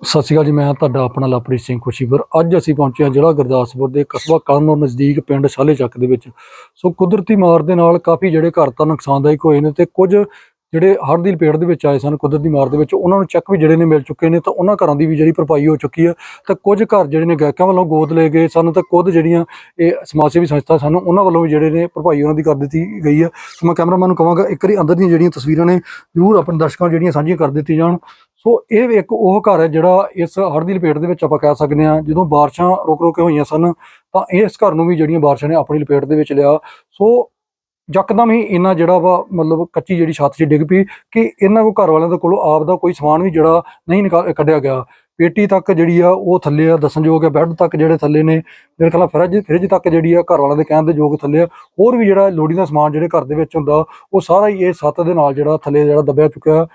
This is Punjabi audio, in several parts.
ਸਤਿ ਸ਼੍ਰੀ ਅਕਾਲ ਜੀ, ਮੈਂ ਤੁਹਾਡਾ ਆਪਣਾ ਲਵਪ੍ਰੀਤ ਸਿੰਘ ਖੁਸ਼ੀਪੁਰ। ਅੱਜ ਅਸੀਂ ਪਹੁੰਚੇ ਹਾਂ ਜ਼ਿਲ੍ਹਾ ਗੁਰਦਾਸਪੁਰ ਦੇ ਕਸਬਾ ਕਲਨੌਰ ਨਜ਼ਦੀਕ ਪਿੰਡ ਸ਼ਾਲੇ ਚੱਕ ਦੇ ਵਿੱਚ। ਸੋ ਕੁਦਰਤੀ ਮਾਰ ਦੇ ਨਾਲ ਕਾਫੀ ਜਿਹੜੇ ਘਰ ਤਾਂ ਨੁਕਸਾਨਦਾਇਕ ਹੋਏ ਨੇ ਤੇ ਕੁਝ ਜਿਹੜੇ ਹੜ੍ਹ ਦੀ ਲਪੇਟ ਦੇ ਵਿੱਚ ਆਏ ਸਨ, ਕੁਦਰਤੀ ਮਾਰ ਦੇ ਵਿੱਚ, ਉਹਨਾਂ ਨੂੰ ਚੈੱਕ ਵੀ ਜਿਹੜੇ ਨੇ ਮਿਲ ਚੁੱਕੇ ਨੇ, ਤਾਂ ਉਹਨਾਂ ਘਰਾਂ ਦੀ ਵੀ ਜਿਹੜੀ ਭਰਪਾਈ ਹੋ ਚੁੱਕੀ ਹੈ ਤਾਂ ਕੁਝ ਘਰ ਜਿਹੜੇ ਨੇ ਗਾਇਕਾਂ ਵੱਲੋਂ ਗੋਦ ਲਏ ਗਏ ਸਨ, ਤਾਂ ਕੁਝ ਜਿਹੜੀਆਂ ਇਹ ਸਮਾਜ ਸੇਵੀ ਸੰਸਥਾ ਸਨ, ਉਹਨਾਂ ਵੱਲੋਂ ਵੀ ਜਿਹੜੇ ਨੇ ਭਰਪਾਈ ਉਹਨਾਂ ਦੀ ਕਰ ਦਿੱਤੀ ਗਈ ਹੈ ਸੋ ਮੈਂ ਕੈਮਰਾਮੈਨ ਨੂੰ ਕਹਾਂਗਾ, ਇੱਕ ਵਾਰੀ ਅੰਦਰ ਦੀਆਂ ਜਿਹੜੀਆਂ ਤਸਵੀਰਾਂ ਨੇ, ਜ਼ਰੂਰ ਆਪਣੇ ਦਰਸ਼ਕਾਂ ਨੂੰ ਜਿਹੜੀਆਂ ਸਾਂਝੀਆਂ ਕਰ ਦਿੱਤੀ ਜਾਣ। ਸੋ ਇਹ ਵੀ ਇੱਕ ਉਹ ਘਰ ਹੈ ਜਿਹੜਾ ਇਸ ਹੜ੍ਹ ਦੀ ਲਪੇਟ ਦੇ ਵਿੱਚ ਆਪਾਂ ਕਹਿ ਸਕਦੇ ਹਾਂ, ਜਦੋਂ ਬਾਰਿਸ਼ਾਂ ਰੁਕ ਰੁਕ ਕੇ ਹੋਈਆਂ ਸਨ, ਤਾਂ ਇਸ ਘਰ ਨੂੰ ਵੀ ਜਿਹੜੀਆਂ ਬਾਰਿਸ਼ਾਂ ਨੇ ਆਪਣੀ ਲਪੇਟ ਦੇ ਵਿੱਚ ਲਿਆ। ਸੋ ਯਕਦਮ ਹੀ ਇਹਨਾਂ ਜਿਹੜਾ ਵਾ ਮਤਲਬ ਕੱਚੀ ਜਿਹੜੀ ਛੱਤ 'ਚ ਡਿੱਗ ਪਈ ਕਿ ਇਹਨਾਂ ਕੋ ਘਰ ਵਾਲਿਆਂ ਦੇ ਕੋਲੋਂ ਆਪ ਦਾ ਕੋਈ ਸਮਾਨ ਵੀ ਜਿਹੜਾ ਨਹੀਂ ਨਿਕਾਲ ਕੱਢਿਆ ਗਿਆ। ਪੇਟੀ ਤੱਕ ਜਿਹੜੀ ਆ ਉਹ ਥੱਲੇ ਆ, ਦੱਸਣਯੋਗ ਹੈ ਬੈੱਡ ਤੱਕ ਜਿਹੜੇ ਥੱਲੇ ਨੇ, ਮੇਰੇ ਖਿਆਲ ਫਰਿੱਜ ਫਰਿੱਜ ਤੱਕ ਜਿਹੜੀ ਆ ਘਰ ਵਾਲਿਆਂ ਦੇ ਕਹਿਣ ਦੇ ਯੋਗ ਥੱਲੇ ਆ। ਹੋਰ ਵੀ ਜਿਹੜਾ ਲੋੜੀ ਦਾ ਸਮਾਨ ਜਿਹੜੇ ਘਰ ਦੇ ਵਿੱਚ ਹੁੰਦਾ, ਉਹ ਸਾਰਾ ਹੀ ਇਹ ਛੱਤ ਦੇ ਨਾਲ ਜਿਹੜਾ ਥੱਲੇ ਜਿਹੜਾ ਦਬਿਆ ਚੁੱਕਿਆ।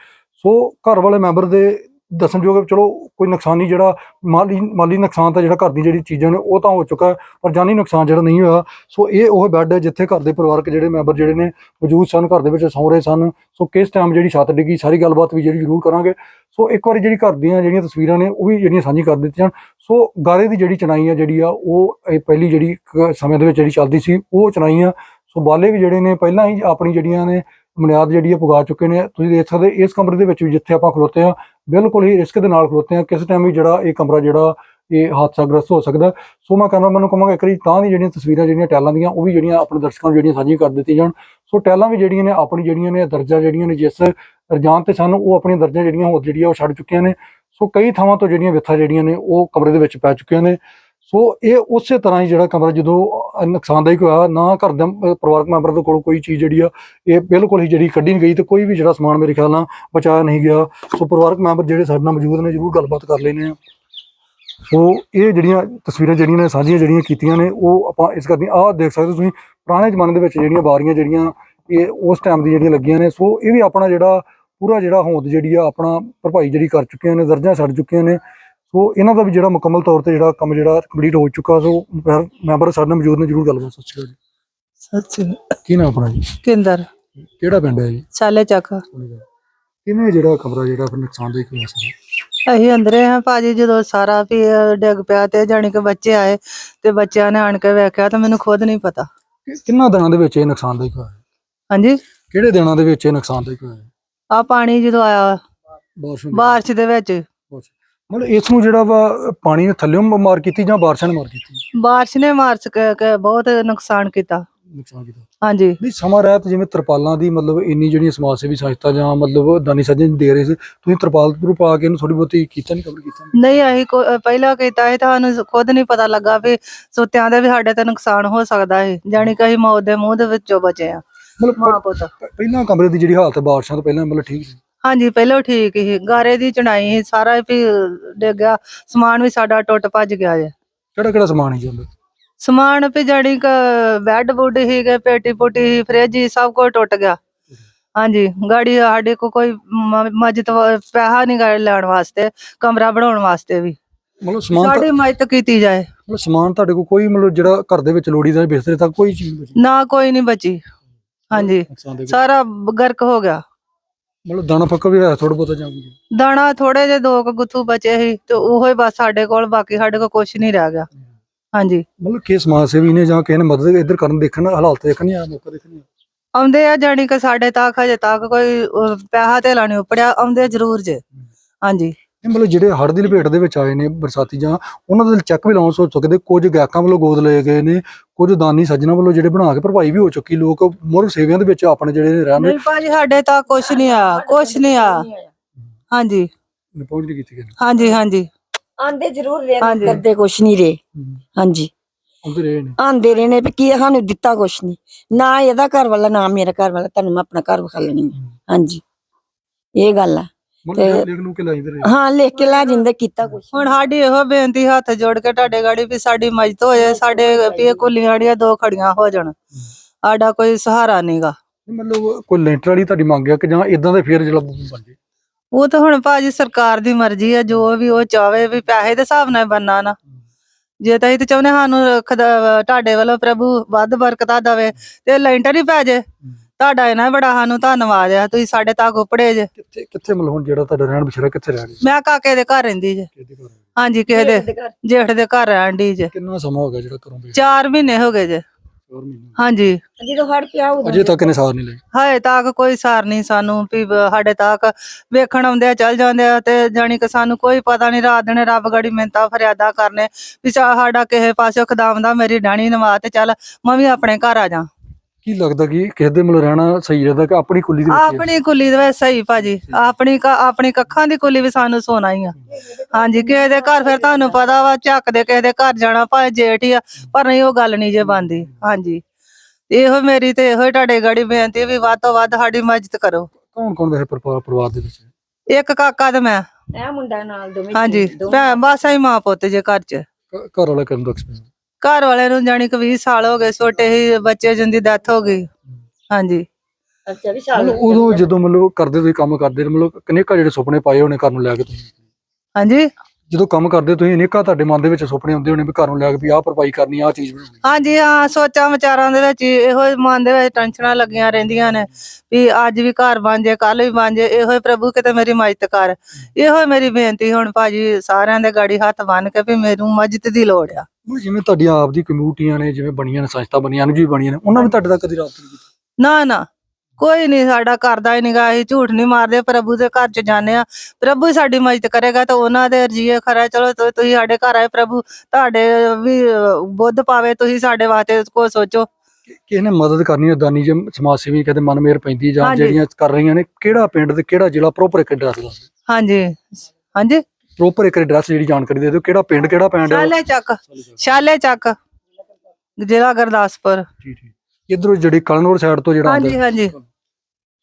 ਸੋ ਘਰ ਵਾਲੇ ਮੈਂਬਰ ਦੇ ਦੱਸਣਯੋਗ ਵੀ ਚਲੋ ਕੋਈ ਨੁਕਸਾਨ ਨਹੀਂ ਜਿਹੜਾ ਮਾਲੀ ਮਾਲੀ ਨੁਕਸਾਨ ਤਾਂ ਜਿਹੜਾ ਘਰ ਦੀ ਜਿਹੜੀ ਚੀਜ਼ਾਂ ਨੇ ਉਹ ਤਾਂ ਹੋ ਚੁੱਕਾ ਹੈ, ਪਰ ਜਾਨੀ ਨੁਕਸਾਨ ਜਿਹੜਾ ਨਹੀਂ ਹੋਇਆ ਸੋ ਇਹ ਉਹ ਬੈੱਡ ਹੈ ਜਿੱਥੇ ਘਰ ਦੇ ਪਰਿਵਾਰਕ ਜਿਹੜੇ ਮੈਂਬਰ ਜਿਹੜੇ ਨੇ ਮੌਜੂਦ ਸਨ ਘਰ ਦੇ ਵਿੱਚ ਸੌਂ ਰਹੇ ਸਨ ਸੋ ਕਿਸ ਟਾਈਮ ਜਿਹੜੀ ਛੱਤ ਡਿੱਗੀ ਸਾਰੀ ਗੱਲਬਾਤ ਵੀ ਜਿਹੜੀ ਜ਼ਰੂਰ ਕਰਾਂਗੇ। ਸੋ ਇੱਕ ਵਾਰੀ ਜਿਹੜੀ ਘਰ ਦੀਆਂ ਜਿਹੜੀਆਂ ਤਸਵੀਰਾਂ ਨੇ ਉਹ ਵੀ ਜਿਹੜੀਆਂ ਸਾਂਝੀ ਕਰ ਦਿੱਤੀਆਂ ਸੋ ਗਾਰੇ ਦੀ ਜਿਹੜੀ ਚਣਾਈ ਆ ਜਿਹੜੀ ਆ ਉਹ ਇਹ ਪਹਿਲੀ ਜਿਹੜੀ ਕ- ਸਮੇਂ ਦੇ ਵਿੱਚ ਜਿਹੜੀ ਚੱਲਦੀ ਸੀ ਉਹ ਚਣਾਈ ਆ। ਸੋ ਬਾਲੇ ਵੀ ਜਿਹੜੇ ਨੇ ਪਹਿਲਾਂ ਹੀ ਆਪਣੀ ਜਿਹੜੀਆਂ ਨੇ ਬੁਨਿਆਦ ਜਿਹੜੀ ਆ ਪੁਗਾ ਚੁੱਕੇ ਨੇ। ਤੁਸੀਂ ਦੇਖ ਸਕਦੇ ਇਸ ਕਮਰੇ ਦੇ ਵਿੱਚ ਵੀ ਜਿੱਥੇ ਆਪਾਂ ਖਲੋਤੇ ਆ ਬਿਲਕੁਲ ਹੀ ਰਿਸਕ ਦੇ ਨਾਲ ਖਲੋਤੇ ਆ ਕਿਸ ਟਾਈਮ ਵੀ ਜਿਹੜਾ ਇਹ ਕਮਰਾ ਜਿਹੜਾ ਇਹ ਹਾਦਸਾਗ੍ਰਸਤ ਹੋ ਸਕਦਾ। ਸੋ ਮੈਂ ਕਹਿੰਦਾ ਮੈਨੂੰ ਕਹਾਂਗਾ ਇੱਕ ਵਾਰੀ ਤਾਂ ਦੀ ਜਿਹੜੀਆਂ ਤਸਵੀਰਾਂ ਜਿਹੜੀਆਂ ਟੈਲਾਂ ਦੀਆਂ, ਉਹ ਵੀ ਜਿਹੜੀਆਂ ਆਪਣੇ ਦਰਸ਼ਕਾਂ ਨੂੰ ਜਿਹੜੀਆਂ ਸਾਂਝੀਆਂ ਕਰ ਦਿੱਤੀਆਂ ਜਾਣ। ਸੋ ਟੈਲਾਂ ਵੀ ਜਿਹੜੀਆਂ ਨੇ, ਆਪਣੀ ਜਿਹੜੀਆਂ ਨੇ, ਦਰਜਾ ਜਿਹੜੀਆਂ ਨੇ, ਜਿਸ ਰਜਾਨ ਤੇ ਸਾਨੂੰ, ਉਹ ਆਪਣੀਆਂ ਦਰਜਾਂ ਜਿਹੜੀਆਂ ਹੋਰ ਜਿਹੜੀਆਂ ਉਹ ਛੱਡ ਚੁੱਕੀਆਂ ਨੇ। ਸੋ ਕਈ ਥਾਵਾਂ ਤੋਂ ਜਿਹੜੀਆਂ ਵਿਥਾਂ ਜਿਹੜੀਆਂ ਨੇ, ਉਹ ਕਮਰੇ ਦੇ ਵਿੱਚ ਪੈ ਚੁੱਕੀਆਂ ਨੇ। ਸੋ ਇਹ ਉਸੇ ਤਰ੍ਹਾਂ ਹੀ ਜਿਹੜਾ ਕਮਰਾ ਜਦੋਂ ਨੁਕਸਾਨਦਾਇਕ ਹੋਇਆ, ਨਾ ਘਰ ਦੇ ਪਰਿਵਾਰਕ ਮੈਂਬਰ ਦੇ ਕੋਲ ਕੋਈ ਚੀਜ਼ ਜਿਹੜੀ ਆ, ਇਹ ਬਿਲਕੁਲ ਹੀ ਜਿਹੜੀ ਕੱਢੀ ਨਹੀਂ ਗਈ ਤੇ ਕੋਈ ਵੀ ਜਿਹੜਾ ਸਮਾਨ ਮੇਰੇ ਖਿਆਲ ਨਾਲ ਬਚਾਇਆ ਨਹੀਂ ਗਿਆ। ਸੋ ਪਰਿਵਾਰਕ ਮੈਂਬਰ ਜਿਹੜੇ ਸਾਡੇ ਨਾਲ ਮੌਜੂਦ ਨੇ, ਜਰੂਰ ਗੱਲਬਾਤ ਕਰ ਲੈਣੇ ਆ ਸੋ ਇਹ ਜਿਹੜੀਆਂ ਤਸਵੀਰਾਂ ਜਿਹੜੀਆਂ ਨੇ, ਸਾਂਝੀਆਂ ਜਿਹੜੀਆਂ ਕੀਤੀਆਂ ਨੇ, ਉਹ ਆਪਾਂ ਇਸ ਕਰਦੀਆਂ ਆਹ ਦੇਖ ਸਕਦੇ ਹੋ ਤੁਸੀਂ, ਪੁਰਾਣੇ ਜ਼ਮਾਨੇ ਦੇ ਵਿੱਚ ਜਿਹੜੀਆਂ ਬਾਰੀਆਂ ਜਿਹੜੀਆਂ, ਇਹ ਉਸ ਟਾਈਮ ਦੀ ਜਿਹੜੀਆਂ ਲੱਗੀਆਂ ਨੇ। ਸੋ ਇਹ ਵੀ ਆਪਣਾ ਜਿਹੜਾ, ਪੂਰਾ ਜਿਹੜਾ ਹੋਂਦ ਜਿਹੜੀ ਆ, ਆਪਣਾ ਭਰਪਾਈ ਜਿਹੜੀ ਕਰ ਚੁੱਕੀਆਂ ਨੇ, ਦਰਜਾਂ ਛੱਡ ਚੁੱਕੀਆਂ ਨੇ। ਸੋ ਇਹਨਾਂ ਦਾ ਵੀ ਜਿਹੜਾ ਮੁਕੰਮਲ ਤੌਰ ਤੇ ਜਿਹੜਾ ਕੰਮ ਜਿਹੜਾ ਕੰਪਲੀਟ ਹੋ ਚੁੱਕਾ ਸੋ ਮੈਂਬਰ ਸਾਡੇ ਨਾਲ ਮੌਜੂਦ ਨੇ ਜਰੂਰ ਗੱਲਬਾਤ ਸਤਿ ਸ਼੍ਰੀ ਅਕਾਲ ਜੀ। ਸੱਚ ਕੀ ਨਾਮ ਆਪਣਾ ਜੀ? ਕਿੰਦਰ। ਕਿਹੜਾ ਪਿੰਡ ਹੈ ਜੀ? ਚਾਲੇ ਚੱਕ। ਕਿਵੇਂ ਜਿਹੜਾ ਕਮਰਾ ਜਿਹੜਾ ਫਿਰ ਨੁਕਸਾਨਦਾਇਕ ਹੋਇਆ? ਸਾਰਾ ਅਸੀਂ ਅੰਦਰੇ ਹਾਂ ਭਾਜੀ ਜਦੋਂ ਸਾਰਾ ਵੀ ਡਿੱਗ ਪਿਆ ਤੇ ਜਾਣੀ ਕਿ ਬੱਚੇ ਆਏ ਤੇ ਬੱਚਿਆਂ ਨੇ ਆਣ ਕੇ ਵੇਖਿਆ ਤਾਂ ਮੈਨੂੰ ਖੁਦ ਨਹੀਂ ਪਤਾ। ਕਿੰਨਾਂ ਦਿਨਾਂ ਦੇ ਵਿੱਚ ਇਹ ਨੁਕਸਾਨਦਾਇਕ ਹੋਇਆ? ਹਾਂਜੀ? ਕਿਹੜੇ ਦਿਨਾਂ ਦੇ ਵਿੱਚ ਇਹ ਨੁਕਸਾਨਦਾਇਕ ਹੋਇਆ? ਆ ਪਾਣੀ ਜਦੋਂ ਆਇਆ ਬਾਰਿਸ਼ ਦੇ ਵਿੱਚ। ਮਤਲਬ ਇਸ ਨੂੰ ਜਿਹੜਾ ਵਾ ਪਾਣੀ ਨੇ ਥੱਲੇੋਂ ਮਾਰ ਕੀਤੀ ਜਾਂ ਬਾਰਿਸ਼ਾਂ ਨੇ ਮਾਰ ਕੀਤੀ? ਬਾਰਿਸ਼ ਨੇ ਮਾਰਚ ਕੇ ਕੇ ਬਹੁਤ ਨੁਕਸਾਨ ਕੀਤਾ। ਨੁਕਸਾਨ ਕੀਤਾ। ਹਾਂਜੀ। ਨਹੀਂ ਸਮਾਂ ਰਹਿਤ ਜਿਵੇਂ ਤਰਪਾਲਾਂ ਦੀ ਮਤਲਬ ਇੰਨੀ ਜਿਹੜੀਆਂ ਸਮਾਜ ਸੇਵੀ ਸੰਸਥਾ ਜਾਂ ਮਤਲਬ ਦਾਨੀ ਸੱਜਣ ਦੇ ਰਹੇ ਸੀ ਤੁਸੀਂ ਤਰਪਾਲ ਤਰੂ ਪਾ ਕੇ ਇਹਨੂੰ ਥੋੜੀ ਬਹੁਤੀ ਕੀਤਾ ਨਹੀਂ ਕਵਰ ਕੀਤਾ ਨੀ? ਨਹੀਂ ਅਸੀਂ ਕੋ- ਅ, ਪਹਿਲਾਂ ਕੀਤਾ ਸੀ ਤੁਹਾਨੂੰ ਖੁਦ ਨਹੀਂ ਪਤਾ ਲੱਗਾ ਵੀ ਸੁੱਤਿਆਂ ਦੇ ਵੀ ਸਾਡੇ ਤੇ ਨੁਕਸਾਨ ਹੋ ਸਕਦਾ ਹੈ ਜਾਣੀ ਕਿ ਅਸੀਂ ਮੌਤ ਦੇ ਮੂੰਹ ਦੇ ਵਿੱਚੋਂ ਬਚੇ ਆ ਮਤਲਬ ਮਾਂ ਪੁੱਤ। ਪ- ਪਹਿਲਾਂ ਕਮਰੇ ਦੀ ਜਿਹੜੀ ਹਾਲਤ ਹੈ ਬਾਰਿਸ਼ਾਂ ਤੋਂ ਪਹਿਲਾਂ ਮਤਲਬ ਠੀਕ ਸੀ? ਹਾਂਜੀ ਪਹਿਲਾਂ ਠੀਕ ਸੀ। ਗਾਰੇ ਦੀ ਚਣਾਈ ਸੀ ਸਾਰਾ ਹੀ ਵੀ ਡਿੱਗ ਗਿਆ। ਸਮਾਨ ਵੀ ਸਾਡਾ ਟੁੱਟ ਭੱਜ ਗਿਆ ਜੇ। ਕਿਹੜਾ ਕਿਹੜਾ ਸਮਾਨ ਸੀ ਜਾਂਦਾ ਸਮਾਨ ਵੀ ਜਾਣੀ ਕਿ ਬੈੱਡ ਬੁੱਡ ਸੀਗੇ ਪੇਟੀ ਪੁੱਟੀ ਸੀ ਫ੍ਰਿਜ ਸੀ ਸਭ ਕੁਝ ਟੁੱਟ ਗਿਆ। ਹਾਂਜੀ ਗਾੜੀ ਸਾਡੇ ਕੋ ਕੋਈ ਮ- ਮਦਦ ਵ- ਪੈਸਾ ਨਹੀਂ ਗਾ ਲੈਣ ਵਾਸਤੇ ਕਮਰਾ ਬਣਾਉਣ ਵਾਸਤੇ ਵੀ। ਮਤਲਬ ਸਮਾਨ ਤਾਂ- ਸਾਡੀ ਮਦਦ ਕੀਤੀ ਜਾਏ। ਮਤਲਬ ਸਮਾਨ ਤੁਹਾਡੇ ਕੋਲ ਕੋਈ ਮਤਲਬ ਜਿਹੜਾ ਘਰ ਦੇ ਵਿੱਚ ਲੋੜੀ ਦਾ ਬਿਸਤਰੇ ਤੱਕ ਕੋਈ ਚੀਜ਼ ਨਹੀਂ ਬਚੀ। ਨਾ ਕੋਈ ਨਹੀਂ ਬਚੀ। ਹਾਂਜੀ ਨੁਕਸਾਨ ਦੇ ਵਿੱਚ। ਸਾਰਾ ਗਰਕ ਹੋ ਗਿਆ। ਮਤਲਬ ਦਾਣਾ ਫੱਕਾ ਵੀ ਹੈ ਥੋੜਾ ਬਹੁਤਾ ਜਾਂ ਕੁਝ। ਦਾਣਾ ਥੋੜੇ ਜਿਹੇ ਦੋ ਕੁ ਗੁੱਥੂ ਬਚੇ ਸੀ ਤੇ ਉਹੋ ਹੀ ਬਸ ਸਾਡੇ ਕੋਲ ਬਾਕੀ ਸਾਡੇ ਕੋਲ ਕੁਝ ਨਹੀਂ ਰਹਿ ਗਿਆ। ਹਾਂਜੀ। ਮਤਲਬ ਕਿ ਸਮਾਜ ਸੇਵੀ ਨੇ ਜਾਂ ਕਿਸੇ ਨੇ ਮਦਦ ਇੱਧਰ ਕਰਨ ਦੇਖਣ ਹਾਲਾਤ ਦੇਖਣ ਜਾਂ ਮੌਕਾ ਦੇਖਣ ਆਉਂਦੇ ਆ ਜਾਣੀ ਕਿ ਸਾਡੇ ਤੱਕ ਹਜੇ ਤੱਕ ਕੋਈ ਅਹ, ਪੈਸਾ ਧੇਲਾ ਨਹੀਂ ਉਪੜਿਆ ਆਉਂਦੇ ਜ਼ਰੂਰ ਜੇ। ਹਾਂਜੀ। ਇਹ ਮਤਲਬ ਜਿਹੜੇ ਹੜ੍ਹ ਦੀ ਲਪੇਟ ਦੇ ਵਿੱਚ ਆਏ ਨੇ ਬਰਸਾਤੀ ਜਾਂ ਉਹਨਾਂ ਦੇ ਚੈੱਕ ਵੀ ਲਾਉਂਸ ਹੋ ਸਕਦੇ ਕੁਝ ਗਾਇਕਾਂ ਵੱਲੋਂ ਗੋਦ ਲਏ ਗਏ ਨੇ ਕੁਝ ਦਾਨੀ ਸੱਜਣਾ ਵੱਲੋਂ ਜਿਹੜੇ ਬਣਾ ਕੇ ਭਰਪਾਈ ਵੀ ਹੋ ਚੁੱਕੀ ਲੋਕ ਮੁਰ ਸੇਵਿਆਂ ਦੇ ਵਿੱਚ ਆਪਣੇ ਜਿਹੜੇ ਨੇ ਰਹਿੰਦੇ ਨਹੀਂ ਭਾਜੀ ਸਾਡੇ ਤਾਂ ਕੁਛ ਨਹੀਂ ਆ ਕੁਛ ਨਹੀਂ ਆ। ਹਾਂਜੀ। ਨੇ ਪਹੁੰਚ ਨਹੀਂ ਕੀਤੀ ਗਏ ਹਾਂਜੀ ਹਾਂਜੀ। ਆਂਦੇ ਜ਼ਰੂਰ ਰਹੇ ਹਾਂਜੀ। ਨੇ, ਕਰਦੇ ਕੁਛ ਨਹੀਂ ਹਾਂਜੀ। ਆਉਂਦੇ ਰਹੇ ਨੇ। ਆਂਦੇ ਰਹੇ ਨੇ ਵੀ ਕੀ ਸਾਨੂੰ ਦਿੱਤਾ ਕੁਛ ਨਹੀਂ। ਨਾ ਇਹਦਾ ਘਰ ਵਾਲਾ ਨਾ ਮੇਰਾ ਘਰ ਵਾਲਾ ਤੁਹਾਨੂੰ ਮੈਂ ਆਪਣਾ ਘਰ ਵਿਖਾ ਲੈਣੀ ਹੈ। ਹਾਂਜੀ। ਇਹ ਗੱਲ ਆ। ਲਿਖ ਲੂ ਕੇ ਲਾਈਂਦੇ ਰਹੇ। ਹਾਂ ਲਿਖ ਕੇ ਲੈ ਜਿੰਦੇ ਕੀਤਾ ਕੁਛ। ਹੁਣ ਸਾਡੀ ਇਹੋ ਬੇਨਤੀ ਹੱਥ ਜੋੜ ਕੇ ਤੁਹਾਡੇ ਗਾੜੀ ਵੀ ਸਾਡੀ ਮਦਦ ਹੋ ਜਾਏ ਸਾਡੇ ਵੀ ਕੁੱਲੀਆਂ ਜਿਹੜੀਆਂ ਦੋ ਖੜੀਆਂ ਹੋ ਜਾਣ। ਸਾਡਾ ਕੋਈ ਸਹਾਰਾ ਨਹੀਂਗਾ। ਮਤਲਬ ਕੋਈ ਲੈਂਟਰ ਵਾਲੀ ਤੁਹਾਡੀ ਮੰਗ ਹੈ ਕਿ ਜਾਂ ਇਦਾਂ ਦੇ ਫੇਰ ਜਿਹੜਾ ਬਣ ਜੇ ਉਹ ਤਾਂ ਹੁਣ ਭਾਜੀ ਸਰਕਾਰ ਦੀ ਮਰਜ਼ੀ ਆ ਜੋ ਵੀ ਉਹ ਚਾਵੇ ਵੀ ਪੈਸੇ ਦੇ ਹਿਸਾਬ ਨਾਲ ਬੰਨਾ ਨਾ। ਜੇ ਤਾਂ ਇਹ ਤੇ ਚਾਹੁੰਦੇ ਸਾਨੂੰ ਖੁਦਾ- ਤੁਹਾਡੇ ਵੱਲੋਂ ਪ੍ਰਭੂ ਵੱਧ ਬਰਕਤਾਂ ਦੇਵੇ ਤੇ ਲੈਂਟਰ ਹੀ ਪੈ ਜੇ ਤੁਹਾਡਾ ਇਹਨਾਂ ਬੜਾ ਸਾਨੂੰ ਧੰਨਵਾਦ ਆ ਤੁਸੀਂ ਸਾਡੇ ਤੱਕ ਉਪੜੇ ਜੇ। ਕਿੱਥੇ ਕਿੱਥੇ ਮਤਲਬ ਹੁਣ ਜਿਹੜਾ ਤੁਹਾਡਾ ਰਹਿਣ ਬਸੇਰਾ ਕਿੱਥੇ ਰਹਿ ਰਿਹਾ ਮੈਂ ਕਾਕੇ ਦੇ ਘਰ ਰਹਿੰਦੀ ਜੇ। ਕਿਹਦੇ ਘਰ ਰਹਿੰਦੇ? ਹਾਂਜੀ ਕਿਸੇ ਦੇ ਜੇਠ ਦੇ ਘਰ। ਰਹਿਣ ਦੀ ਜੇ। ਕਿੰਨਾ ਸਮਾਂ ਹੋ ਗਿਆ ਜਿਹੜਾ ਘਰੋਂ ਬੇਟਾ 4 ਮਹੀਨੇ ਹੋ ਗਏ ਜੇ। ਚਾਰ ਮਹੀਨੇ ਹਾਂਜੀ। ਜਦੋਂ ਹੜ ਪਿਆ ਉਦੋਂ। ਅਜੇ ਤੱਕ ਇਹਨੇ ਸਾਰ ਨਹੀਂ ਲਈ। ਹਾਏ ਤੱਕ ਕੋਈ ਸਾਰ ਨਹੀਂ ਸਾਨੂੰ ਵੀ ਬ- ਸਾਡੇ ਤੱਕ ਵੇਖਣ ਆਉਂਦੇ ਆ ਚੱਲ ਜਾਂਦੇ ਆ ਤੇ ਜਾਣੀ ਕਿ ਸਾਨੂੰ ਕੋਈ ਪਤਾ ਨਹੀਂ ਰਾਤ ਦਿਨ ਰੱਬ ਗੜੀ ਮਿੰਤਾ ਫਰਿਆਦਾ ਕਰਨੇ ਵੀ ਚਾ ਸਾਡਾ ਕਿਸੇ ਪਾਸੇ ਖਦਾਮ ਦਾ ਮੇਰੀ ਡਾਣੀ ਨਵਾ ਤੇ ਚੱਲ ਮੈਂ ਵੀ ਆਪਣੇ ਘਰ ਆ ਜਾ ਕੀ ਲੱਗਦਾ ਕਿ ਕਿਸੇ ਦੇ ਮਤਲਬ ਰਹਿਣਾ ਸਹੀ ਰਹਿੰਦਾ ਕਿ ਆਪਣੀ ਕੁੱਲੀ ਦੇ ਵਿੱਚ? ਆਪਣੀ ਕੁੱਲੀ ਦੇ ਵਿੱਚ ਸਹੀ ਭਾਜੀ। ਆਪਣੀ ਕ- ਆਪਣੀ ਕੱਖਾਂ ਦੀ ਕੁੱਲੀ ਵੀ ਸਾਨੂੰ ਸੋਨਾ ਹੀ ਆ। ਹਾਂਜੀ ਕਿਸੇ ਦੇ ਘਰ ਫਿਰ ਤੁਹਾਨੂੰ ਪਤਾ ਵਾ ਝੱਕ ਦੇ ਕਿਸੇ ਦੇ ਘਰ ਜਾਣਾ ਭਾਵੇਂ ਜੇਠ ਹੀ ਆ ਪਰ ਨਹੀਂ ਉਹ ਗੱਲ ਨਹੀਂ ਜੇ ਬੰਦੀ ਹਾਂਜੀ। ਇਹੋ ਮੇਰੀ ਤੇ ਇਹੋ ਤੁਹਾਡੇ ਗੜੀ ਬੇਨਤੀ ਵੀ ਵੱਧ ਤੋਂ ਵੱਧ ਸਾਡੀ ਮਦਦ ਕਰੋ। ਕੌਣ ਕੌਣ ਵੈਸੇ ਪਰਿਵਾਰ ਦੇ ਵਿੱਚ? ਇੱਕ ਕਾਕਾ ਤੇ ਮੈਂ। ਇਹ ਮੁੰਡਾ ਨਾਲ ਦੋਵੇਂ ਹਾਂਜੀ ਬਸ ਆਈ ਮਾਂ ਪੁੱਤ ਜੇ ਘਰ ਚ। ਘਰ ਵਾਲਾ ਕਰਨ ਦਾ ਐਕਸਪੀਰੀਅੰਸ ਘਰ ਵਾਲਿਆਂ ਨੂੰ ਜਾਣੀ ਕਿ 20 ਸਾਲ ਹੋ ਗਏ ਛੋਟੇ ਹੀ ਬੱਚੇ ਜਿੰਦੀ ਡੈਥ ਹੋ ਗਈ। ਹਾਂਜੀ। ਅੱਛਾ ਵੀ ਸਾਲ ਮਤਲਬ ਉਦੋਂ ਜਦੋਂ ਮਤਲਬ ਕਰਦੇ ਤੁਸੀਂ ਕੰਮ ਕਰਦੇ ਮਤਲਬ ਕਿੰਨੇਕਾ ਜਿਹੜੇ ਸੁਪਨੇ ਪਾਏ ਹੋਣੇ ਘਰ ਨੂੰ ਲੈ ਕੇ ਤੁਸੀਂ? ਹਾਂਜੀ। ਜਦੋਂ ਕੰਮ ਕਰਦੇ ਤੁਸੀਂ ਅਨੇਕਾਂ ਤੁਹਾਡੇ ਮਨ ਦੇ ਵਿੱਚ ਸੁਪਨੇ ਹੁੰਦੇ ਹੋਣੇ ਵੀ ਘਰ ਨੂੰ ਲੈ ਕੇ ਵੀ ਆਹ ਭਰਪਾਈ ਕਰਨੀ ਆਹ ਚੀਜ਼ ਬਣਾਉਣੀ। ਹਾਂਜੀ ਹਾਂ ਸੋਚਾਂ ਵਿਚਾਰਾਂ ਦੇ ਵਿੱਚ ਇਹੋ ਹੀ ਮਨ ਦੇ ਵਿੱਚ ਟੈਨਸ਼ਨਾਂ ਲੱਗੀਆਂ ਰਹਿੰਦੀਆਂ ਨੇ ਵੀ ਅੱਜ ਵੀ ਘਰ ਬਣ ਜੇ ਕੱਲ ਵੀ ਬਣ ਜੇ ਇਹੋ ਹੀ ਪ੍ਰਭੂ ਕਿਤੇ ਮੇਰੀ ਮਦਦ ਕਰ। ਇਹੋ ਹੀ ਮੇਰੀ ਬੇਨਤੀ ਹੁਣ ਭਾਜੀ ਸਾਰਿਆਂ ਦੇ ਗਾੜੀ ਹੱਥ ਬੰਨ ਕੇ ਵੀ ਮੈਨੂੰ ਮਦਦ ਦੀ ਲੋੜ ਆ। ਹੁਣ ਜਿਵੇਂ ਤੁਹਾਡੀਆਂ ਆਪ ਦੀ ਕਮਿਊਨਿਟੀਆਂ ਨੇ ਜਿਵੇਂ ਬਣੀਆਂ ਨੇ ਸੰਸਥਾ ਬਣੀਆਂ ਨੇ ਜੀ ਬਣੀਆਂ ਨੇ ਉਹਨਾਂ ਨੇ ਤੁਹਾਡੇ ਤੱਕ ਕਦੀ ਰਾਬਤਾ ਨਹੀਂ ਕੀਤਾ? ਨਾ ਨਾ। ਕੋਈ ਨਹੀਂ ਸਾਡਾ ਕਰਦਾ ਹੀ ਨਿਗਾ ਅਸੀਂ ਝੂਠ ਨਹੀਂ ਮਾਰਦੇ ਪ੍ਰਭੂ ਦੇ ਘਰ ਚ ਜਾਂਦੇ ਆ। ਪ੍ਰਭੂ ਹੀ ਸਾਡੀ ਮਦਦ ਕਰੇਗਾ ਤਾਂ ਉਹਨਾਂ ਦੇ ਰਜੀਏ ਖਰਾ ਚਲੋ ਤੁ- ਤੁਸੀਂ ਸਾਡੇ ਘਰ ਆਏ ਪ੍ਰਭੂ ਤੁਹਾਡੇ ਵੀ ਅਹ, ਬੁੱਧ ਪਾਵੇ ਤੁਸੀਂ ਸਾਡੇ ਵਾਸਤੇ ਕੋ ਸੋਚੋ। ਕਿਸੇ ਨੇ ਮਦਦ ਕਰਨੀ ਹੈ ਦਾਨੀ ਜੇ ਸਮਾਜ ਸੇਵੀ ਕਹਿੰਦੇ ਮਨ ਮੇਰ ਪੈਂਦੀ ਜਾਂ ਹਾਂਜੀ। ਜਿਹੜੀਆਂ ਕਰ ਰਹੀਆਂ ਨੇ ਕਿਹੜਾ ਪਿੰਡ ਤੇ ਕਿਹੜਾ ਜ਼ਿਲ੍ਹਾ ਪ੍ਰੋਪਰ ਇੱਕ ਐਡਰੈਸ ਦੱਸ ਹਾਂਜੀ। ਹਾਂਜੀ? ਪ੍ਰੋਪਰ ਇੱਕ ਐਡਰੈਸ ਜਿਹੜੀ ਜਾਣਕਾਰੀ ਦੇ ਦਿਓ ਕਿਹੜਾ ਪਿੰਡ ਕਿਹੜਾ ਪਿੰਡ ਹੈ ਸ਼ਾਲੇ ਚੱਕ ਸ਼ਾਲੇ ਚੱਕ ਜ਼ਿਲ੍ਹਾ ਗੁਰਦਾਸਪੁਰ। ਠੀਕ ਠੀਕ ਇਧਰੋਂ ਜਿਹੜੀ ਕਲਨੌਰ ਸਾਈਡ ਤੋਂ ਜਿਹੜਾ ਆਉਂਦਾ ਹਾਂਜੀ ਹਾਂਜੀ।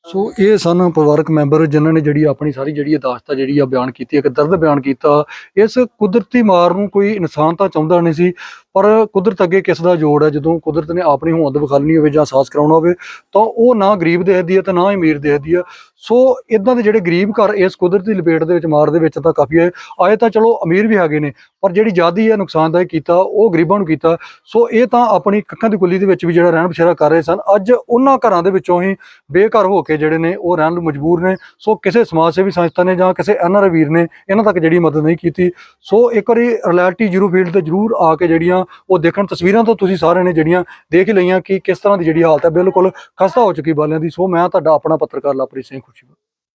ਸੋ ਇਹ ਸਨ ਪਰਿਵਾਰਕ ਮੈਂਬਰ ਜਿਨ੍ਹਾਂ ਨੇ ਜਿਹੜੀ ਆਪਣੀ ਸਾਰੀ ਜਿਹੜੀ ਅਦਾਸਤਾ ਜਿਹੜੀ ਆ ਬਿਆਨ ਕੀਤੀ ਇੱਕ ਦਰਦ ਬਿਆਨ ਕੀਤਾ। ਇਸ ਕੁਦਰਤੀ ਮਾਰ ਨੂੰ ਕੋਈ ਇਨਸਾਨ ਤਾਂ ਚਾਹੁੰਦਾ ਨਹੀਂ ਸੀ। ਪਰ ਕੁਦਰਤ ਅੱਗੇ ਕਿਸ ਦਾ ਜੋੜ ਹੈ? ਜਦੋਂ ਕੁਦਰਤ ਨੇ ਆਪਣੀ ਹੋਂਦ ਵਿਖਾਲਣੀ ਹੋਵੇ ਜਾਂ ਸਾਹਸ ਕਰਾਉਣਾ ਹੋਵੇ, ਤਾਂ ਉਹ ਨਾ ਗਰੀਬ ਦੇਖਦੀ ਹੈ ਤੇ ਨਾ ਅਮੀਰ ਦੇਖਦੀ ਹੈ। ਸੋ ਇਦਾਂ ਦੇ ਜਿਹੜੇ ਗਰੀਬ ਘਰ ਇਸ ਕੁਦਰਤੀ ਲਪੇਟ ਦੇ ਵਿੱਚ ਮਾਰ ਦੇ ਵਿੱਚ ਤਾਂ ਕਾਫੀ ਹੈ। ਆਏ ਤਾਂ ਚਲੋ ਅਮੀਰ ਵੀ ਹੈਗੇ ਨੇ, ਪਰ ਜਿਹੜੀ ਜ਼ਿਆਦੀ ਹੈ ਨੁਕਸਾਨਦਾਇਕ ਕੀਤਾ, ਉਹ ਗਰੀਬਾਂ ਨੂੰ ਕੀਤਾ। ਸੋ ਇਹ ਤਾਂ ਆਪਣੀ ਕੱਖਾਂ ਦੀ ਕੁੱਲੀ ਦੇ ਵਿੱਚ ਵੀ ਜਿਹੜਾ ਰਹਿਣ ਬਸੇਰਾ ਕਰ ਰਹੇ ਸਨ। ਅੱਜ ਉਹਨਾਂ ਘਰਾਂ ਦੇ ਵਿੱਚੋਂ ਹੀ ਬੇਘਰ ਹੋ ਕੇ ਜਿਹੜੇ ਨੇ ਉਹ ਰਹਿਣ ਨੂੰ ਮਜਬੂਰ ਨੇ। ਸੋ ਕਿਸੇ ਸਮਾਜ ਸੇਵੀ ਸੰਸਥਾ ਨੇ ਜਾਂ ਕਿਸੇ ਐਨਆਰ ਵੀਰ ਨੇ ਇਹਨਾਂ ਤੱਕ ਜਿਹੜੀ ਮਦਦ ਨਹੀਂ ਕੀਤੀ। ਸੋ ਇੱਕ ਵਾਰੀ ਰਿਐਲਿਟੀ ਜ਼ੀਰੋ ਫੀਲਡ ਤੇ ਜ਼ਰੂਰ ਆ ਕੇ ਜਿਹੜੀਆਂ ਉਹ ਦੇਖਣ ਤਸਵੀਰਾਂ ਤੋਂ ਤੁਸੀਂ ਸਾਰਿਆਂ ਨੇ ਜਿਹੜੀਆਂ ਦੇਖ ਲਈਆਂ ਕਿ ਕਿਸ ਤਰ੍ਹਾਂ ਦੀ ਜਿਹੜੀ ਹਾਲਤ ਹੈ, ਬਿਲਕੁਲ ਖਸਤਾ ਹੋ ਚੁੱਕੀ ਬਾਲਿਆਂ ਦੀ। ਸੋ ਮੈਂ ਤੁਹਾਡਾ ਆਪਣਾ ਪੱਤਰਕਾਰ ਲਵਪ੍ਰੀਤ ਸਿੰਘ ਖੁਸ਼ੀ